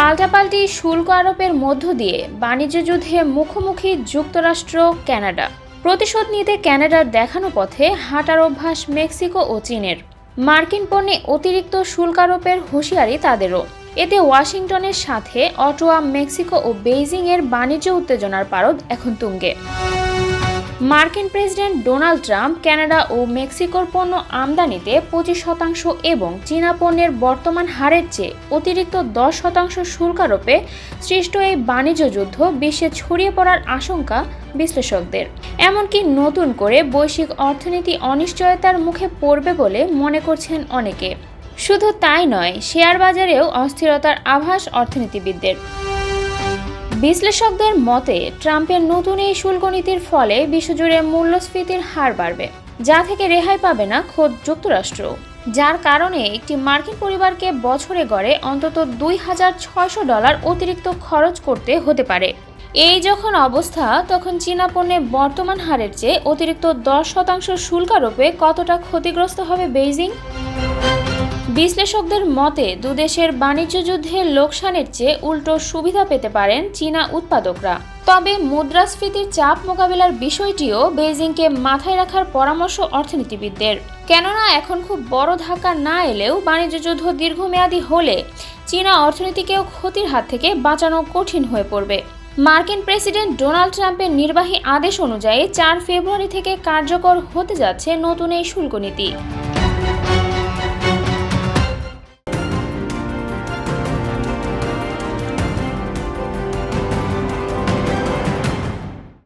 পাল্টাপাল্টি শুল্ক আরোপের মধ্য দিয়ে বাণিজ্য যুদ্ধে মুখোমুখি যুক্তরাষ্ট্র, কানাডা। প্রতিশোধ নিতে কানাডার দেখানো পথে হাঁটার অভ্যাস মেক্সিকো ও চীনের। মার্কিন পণ্যে অতিরিক্ত শুল্ক আরোপের হুঁশিয়ারি তাদেরও। এতে ওয়াশিংটনের সাথে অটোয়া, মেক্সিকো ও বেইজিংয়ের বাণিজ্য উত্তেজনার পারদ এখন তুঙ্গে। মার্কিন প্রেসিডেন্ট ডোনাল্ড ট্রাম্প কানাডা ও মেক্সিকোর পণ্য আমদানিতে পঁচিশ শতাংশ এবং চীনা পণ্যের বর্তমান হারের চেয়ে অতিরিক্ত দশ শতাংশ শুল্কারোপে সৃষ্ট এই বাণিজ্য যুদ্ধ বিশ্বে ছড়িয়ে পড়ার আশঙ্কা বিশ্লেষকদের। এমনকি নতুন করে বৈশ্বিক অর্থনীতি অনিশ্চয়তার মুখে পড়বে বলে মনে করছেন অনেকে। শুধু তাই নয়, শেয়ার বাজারেও অস্থিরতার আভাস অর্থনীতিবিদদের। বিশ্লেষকদের মতে, ট্রাম্পের নতুন এই শুল্ক নীতির ফলে বিশ্বজুড়ে মূল্যস্ফীতির হার বাড়বে, যা থেকে রেহাই পাবে না খোদ যুক্তরাষ্ট্র। যার কারণে একটি মার্কিন পরিবারকে বছরে গড়ে অন্তত দুই হাজার ছয়শো ডলার অতিরিক্ত খরচ করতে হতে পারে। এই যখন অবস্থা, তখন চীনা পণ্যে বর্তমান হারের চেয়ে অতিরিক্ত দশ শতাংশ শুল্ক আরোপে কতটা ক্ষতিগ্রস্ত হবে বেইজিং? বিশ্লেষকদের মতে, দুদেশের বাণিজ্য যুদ্ধে লোকসানের চেয়ে উল্টো সুবিধা পেতে পারেন চীনা উৎপাদকরা। তবে মুদ্রাস্ফীতির চাপ মোকাবিলার বিষয়টিও বেইজিংকে মাথায় রাখার পরামর্শ অর্থনীতিবিদদের। কেননা, এখন খুব বড় ধাক্কা না এলেও বাণিজ্য যুদ্ধ দীর্ঘমেয়াদী হলে চীনা অর্থনীতিকেও ক্ষতির হাত থেকে বাঁচানো কঠিন হয়ে পড়বে। মার্কিন প্রেসিডেন্ট ডোনাল্ড ট্রাম্পের নির্বাহী আদেশ অনুযায়ী চার ফেব্রুয়ারি থেকে কার্যকর হতে যাচ্ছে নতুন এই শুল্ক নীতি